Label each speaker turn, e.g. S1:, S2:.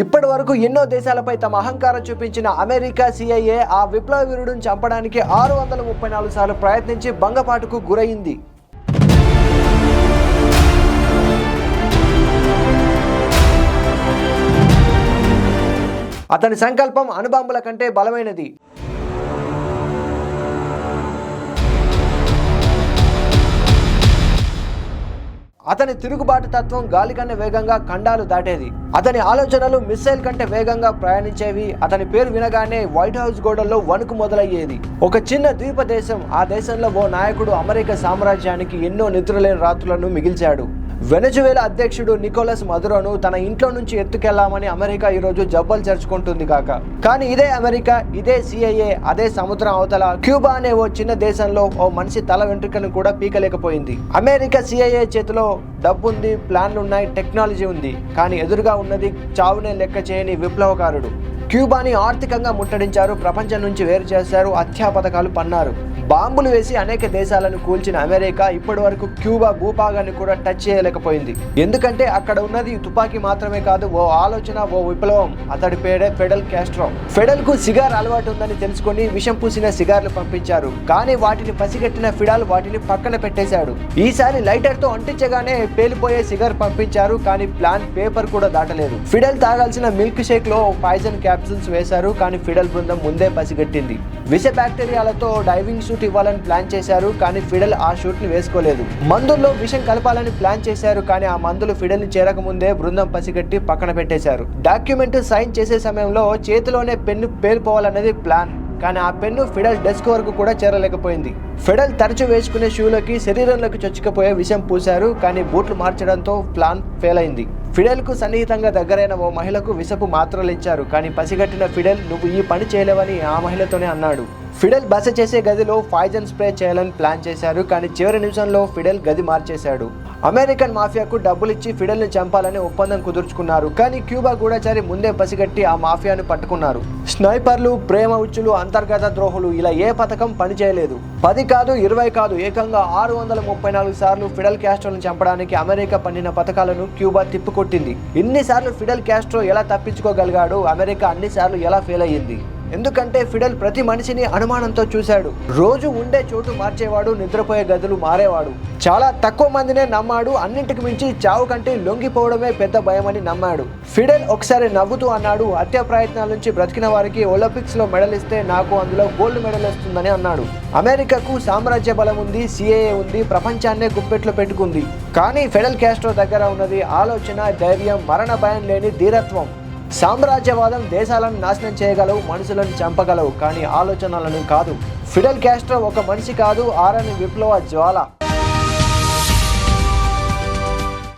S1: ఇప్పటి వరకు ఎన్నో దేశాలపై తమ అహంకారం చూపించిన అమెరికా సిఐఏ ఆ విప్లవ వీరుడిని చంపడానికి ఆరు వందల ముప్పై నాలుగు సార్లు ప్రయత్నించి భంగపాటుకు గురైంది. అతని సంకల్పం అణుబాంబుల కంటే బలమైనది. అతని తిరుగుబాటు తత్వం గాలి కంటే వేగంగా ఖండాలు దాటేది. అతని ఆలోచనలు మిస్సైల్ కంటే వేగంగా ప్రయాణించేవి. అతని పేరు వినగానే వైట్ హౌస్ గోడల్లో వణుకు మొదలయ్యేది. ఒక చిన్న ద్వీప దేశం ఆ దేశంలో ఓ నాయకుడు అమెరికా సామ్రాజ్యానికి ఎన్నో నిద్రలేని రాత్రులను మిగిల్చాడు. వెనజువేలా అధ్యక్షుడు నికోలస్ మదురోను తన ఇంట్లో నుంచి ఎత్తుకెళ్ళామని అమెరికా ఈరోజు జబ్బలు చర్చుకుంటుంది కాక. కానీ ఇదే అమెరికా ఇదే సిఐఏ అదే సముద్రం అవతల క్యూబా అనే ఓ చిన్న దేశంలో ఓ మనిషి తల వెంట్రుకను కూడా పీకలేకపోయింది. అమెరికా సిఐఏ చేతిలో డబ్బుంది ప్లాన్లున్నాయి టెక్నాలజీ ఉంది. కానీ ఎదురుగా ఉన్నది చావునే లెక్క చేయని విప్లవకారుడు. క్యూబాని ఆర్థికంగా ముట్టడించారు ప్రపంచం నుంచి వేరు చేశారు హత్యా పథకాలు పన్నారు. బాంబులు వేసి అనేక దేశాలను కూల్చిన అమెరికా ఇప్పటి వరకు క్యూబా భూభాగాన్ని కూడా టచ్ చేయలేకపోయింది. ఎందుకంటే అక్కడ ఉన్నది తుపాకీ మాత్రమే కాదు ఓ ఆలోచన ఓ విప్లవం. అతడి పేరే ఫెడల్ క్యాస్ట్రో ఫెడల్కు సిగార్ అలవాటు ఉందని తెలుసుకొని విషం పూసిన సిగార్లు పంపించారు. కానీ వాటిని పసిగట్టిన ఫిడాల్ వాటిని పక్కన పెట్టేశాడు. ఈసారి లైటర్తో అంటించగానే పేలిపోయే సిగార్ పంపించారు కానీ ప్లాన్ పేపర్ కూడా దాటలేదు. ఫిడల్ తాగాల్సిన మిల్క్ షేక్లో పాయిజన్ క్యాప్సూల్స్ వేశారు కానీ ఫిడల్ బృందం ముందే పసిగట్టింది. విష బ్యాక్టీరియాలతో డైవింగ్ షూట్ ఇవ్వాలని ప్లాన్ చేశారు కానీ ఫిడల్ ఆ షూట్ని వేసుకోలేదు. మందుల్లో విషం కలపాలని ప్లాన్ చేశారు కానీ ఆ మందులు ఫిడల్ని చేరకముందే బృందం పసిగట్టి పక్కన పెట్టేశారు. డాక్యుమెంట్ సైన్ చేసే సమయంలో చేతిలోనే పెన్ను పేలిపోవాలన్నది ప్లాన్. కానీ ఆ పెన్ను ఫిడల్ డెస్క్ వరకు కూడా చేరలేకపోయింది. ఫిడల్ తరచు వేసుకునే షూలోకి శరీరంలోకి చొచ్చుకుపోయే విషం పూశారు కానీ బూట్లు మార్చడంతో ప్లాన్ ఫెయిల్ అయింది ఫిడెల్కు సన్నిహితంగా దగ్గరైన ఓ మహిళకు విషపు మాత్రలు ఇచ్చారు కానీ పసిగట్టిన ఫిడెల్ నువ్వు ఈ పని చేయలేవని ఆ మహిళతోనే అన్నాడు. ఫిడెల్ బస చేసే గదిలో ఫైజన్ స్ప్రే చేయాలని ప్లాన్ చేశారు కానీ చివరి నిమిషంలో ఫిడెల్ గది మార్చేశాడు. అమెరికన్ మాఫియాకు డబ్బులిచ్చి ఫిడల్ని చంపాలని ఒప్పందం కుదుర్చుకున్నారు. కానీ క్యూబా గూఢచారి ముందే పసిగట్టి ఆ మాఫియాను పట్టుకున్నారు. స్నైపర్లు ప్రేమ ఉచ్చులు అంతర్గత ద్రోహులు ఇలా ఏ పథకం పనిచేయలేదు. పది కాదు ఇరవై కాదు ఏకంగా ఆరు వందల ముప్పై నాలుగు సార్లు ఫిడల్ క్యాస్ట్రోను చంపడానికి అమెరికా పండిన పథకాలను క్యూబా తిప్పుకొట్టింది. ఇన్నిసార్లు ఫిడల్ క్యాస్ట్రో ఎలా తప్పించుకోగలిగాడు అమెరికా అన్నిసార్లు ఎలా ఫెయిల్ అయ్యింది? ఎందుకంటే ఫిడల్ ప్రతి మనిషిని అనుమానంతో చూశాడు. రోజు ఉండే చోటు మార్చేవాడు నిద్రపోయే గదులు మారేవాడు. చాలా తక్కువ మందినే నమ్మాడు అన్నింటికి మించి చావు కంటే లొంగిపోవడమే పెద్ద భయమని నమ్మాడు. ఫిడెల్ ఒకసారి నవ్వుతూ అన్నాడు హత్య ప్రయత్నాల నుంచి బ్రతికిన వారికి ఒలింపిక్స్లో మెడల్ ఇస్తే నాకు అందులో గోల్డ్ మెడల్ వస్తుందని అన్నాడు. అమెరికాకు సామ్రాజ్య బలం ఉంది సిఏఏ ఉంది ప్రపంచాన్నే గుప్పెట్లో పెట్టుకుంది. కానీ ఫెడల్ క్యాస్ట్రో దగ్గర ఉన్నది ఆలోచన ధైర్యం మరణ భయం లేని ధీరత్వం. సామ్రాజ్యవాదం దేశాలను నాశనం చేయగలవు మనుషులను చంపగలవు. కానీ ఆలోచనలను కాదు. ఫిడల్ క్యాస్ట్రో ఒక మనిషి కాదు. ఆరని విప్లవ జ్వాల.